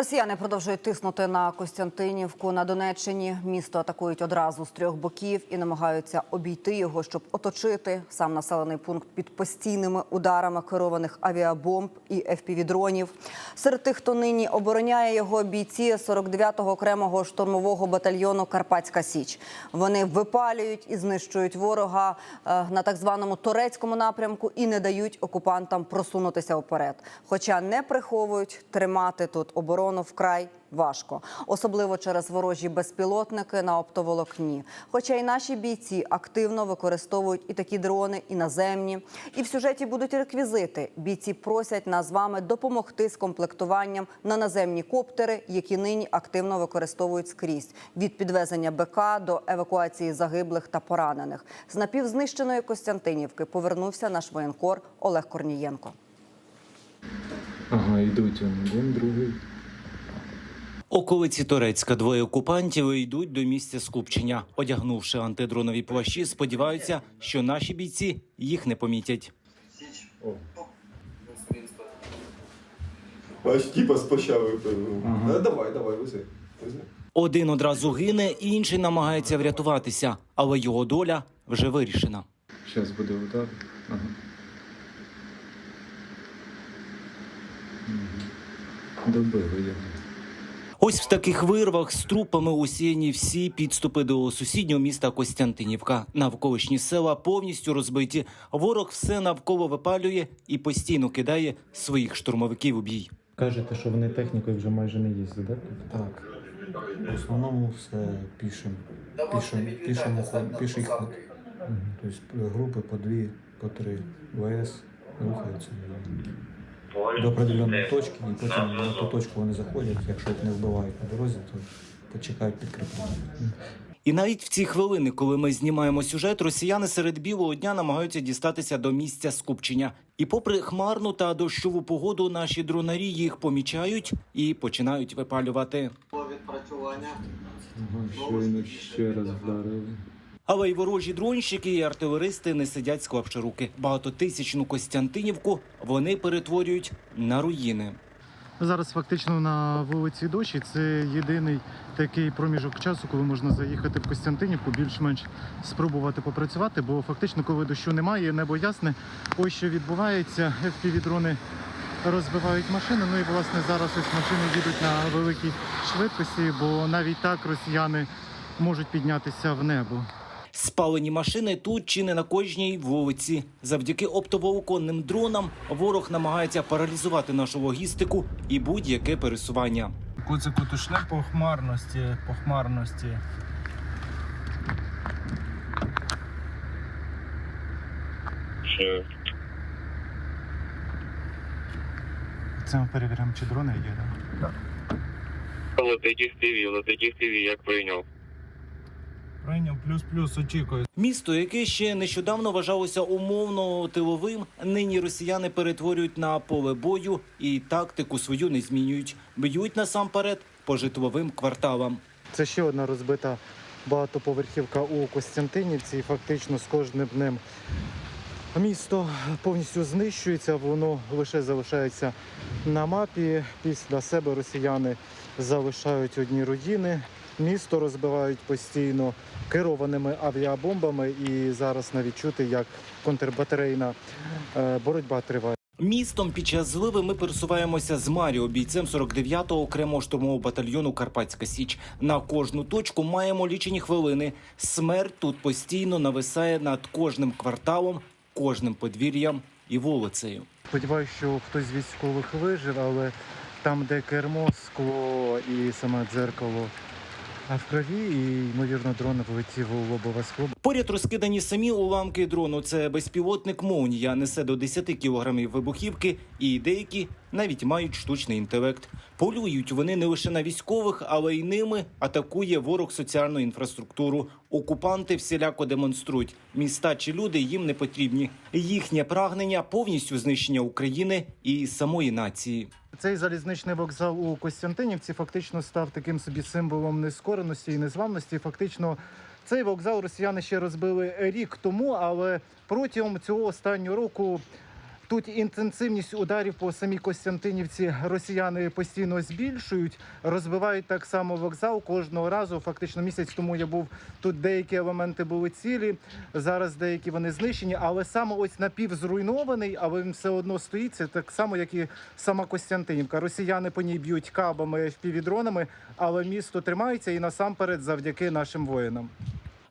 Росіяни продовжують тиснути на Костянтинівку на Донеччині. Місто атакують одразу з трьох боків і намагаються обійти його, щоб оточити сам населений пункт під постійними ударами керованих авіабомб і FPV-дронів. Серед тих, хто нині обороняє його, бійці 49-го окремого штурмового батальйону Карпатська Січ. Вони випалюють і знищують ворога е, на так званому турецькому напрямку і не дають окупантам просунутися вперед. Хоча не приховують тримати тут оборону вкрай важко, особливо через ворожі безпілотники на оптоволокні. Хоча і наші бійці активно використовують і такі дрони, і наземні. І в сюжеті будуть реквізити. Бійці просять нас з вами допомогти з комплектуванням на наземні коптери, які нині активно використовують скрізь від підвезення БК до евакуації загиблих та поранених. З напівзнищеної Костянтинівки повернувся наш воєнкор Олег Корнієнко. Ага, йдуть один, другий. Околиці Торецька двоє окупантів йдуть до місця скупчення. Одягнувши антидронові плащі, сподіваються, що наші бійці їх не помітять. О, типа спочав. Ага. Давай, давай, вези. Один одразу гине, інший намагається врятуватися, але його доля вже вирішена. зараз буде удар. Ага. Добили його. Ось в таких вирвах з трупами усіяні всі підступи до сусіднього міста Костянтинівка. Навколишні села повністю розбиті. Ворог все навколо випалює і постійно кидає своїх штурмовиків у бій. Кажете, що вони технікою вже майже не їздять, так? Так. В основному все пішим. Пішим, пішим, ход. Тобто групи по дві, по три. ВС рухаються до определеної точки, і потім на ту точку вони заходять. Якщо їх не вбивають на дорозі, то почекають підкріплення. І навіть в ці хвилини, коли ми знімаємо сюжет, росіяни серед білого дня намагаються дістатися до місця скупчення. І попри хмарну та дощову погоду, наші дронарі їх помічають і починають випалювати. Ага, щойно ще раз вдарили. Але й ворожі дронщики і артилеристи не сидять склавши руки. Багатотисячну Костянтинівку вони перетворюють на руїни. Зараз фактично на вулиці Дощі це єдиний такий проміжок часу, коли можна заїхати в Костянтинівку, більш-менш спробувати попрацювати, бо фактично, коли дощу немає, небо ясне, ось що відбувається. FPV-дрони розбивають машини. Ну і власне зараз ось машини їдуть на великій швидкості, бо навіть так росіяни можуть піднятися в небо. Спалені машини тут чи не на кожній вулиці. Завдяки оптоволоконним дронам ворог намагається паралізувати нашу логістику і будь-яке пересування. Куцику тушне по хмарності, по хмарності. Це ми перевіряємо, чи дрони є. Да? Летить із ТВ, летить із ТВ, як прийняв. Прийняв плюс-плюс, очікую. Місто, яке ще нещодавно вважалося умовно тиловим, нині росіяни перетворюють на поле бою і тактику свою не змінюють. Б'ють насамперед по житловим кварталам. Це ще одна розбита багатоповерхівка у Костянтинівці. І фактично з кожним днем місто повністю знищується, воно лише залишається на мапі. Після себе росіяни залишають одні руїни. Місто розбивають постійно керованими авіабомбами, і зараз навіть чути, як контрбатарейна е, боротьба триває. Містом під час зливи ми пересуваємося з Маріо, бійцем 49-го окремого штурмового батальйону Карпатська Січ. На кожну точку маємо лічені хвилини. Смерть тут постійно нависає над кожним кварталом, кожним подвір'ям і вулицею. Сподіваюся, що хтось з військових вижив, але там, де кермо, скло і саме дзеркало а в крові, і ймовірно, дрон влетів у лобове скло. Поряд розкидані самі уламки дрону. Це безпілотник Молнія несе до 10 кілограмів вибухівки, і деякі навіть мають штучний інтелект. Полюють вони не лише на військових, але й ними атакує ворог соціальну інфраструктуру. Окупанти всіляко демонструють міста чи люди їм не потрібні. Їхнє прагнення повністю знищення України і самої нації. Цей залізничний вокзал у Костянтинівці фактично став таким собі символом нескореності і незламності. Фактично, цей вокзал росіяни ще розбили рік тому, але протягом цього останнього року Тут інтенсивність ударів по самій Костянтинівці росіяни постійно збільшують, розбивають так само вокзал кожного разу. Фактично місяць тому я був тут. Деякі елементи були цілі. Зараз деякі вони знищені, але саме ось напівзруйнований, але він все одно стоїть. Це так само, як і сама Костянтинівка. Росіяни по ній б'ють кабами, впівдронами, але місто тримається і насамперед завдяки нашим воїнам.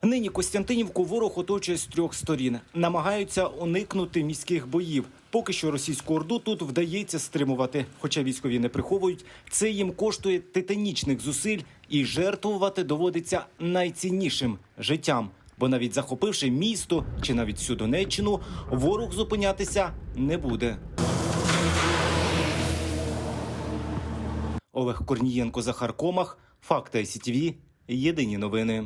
Нині Костянтинівку ворог оточує з трьох сторін. Намагаються уникнути міських боїв. Поки що російську орду тут вдається стримувати. Хоча військові не приховують, це їм коштує титанічних зусиль і жертвувати доводиться найціннішим життям. Бо навіть захопивши місто чи навіть всю Донеччину, ворог зупинятися не буде. Олег Корнієнко, Захар Комах, Факти СІТВ. Єдині новини.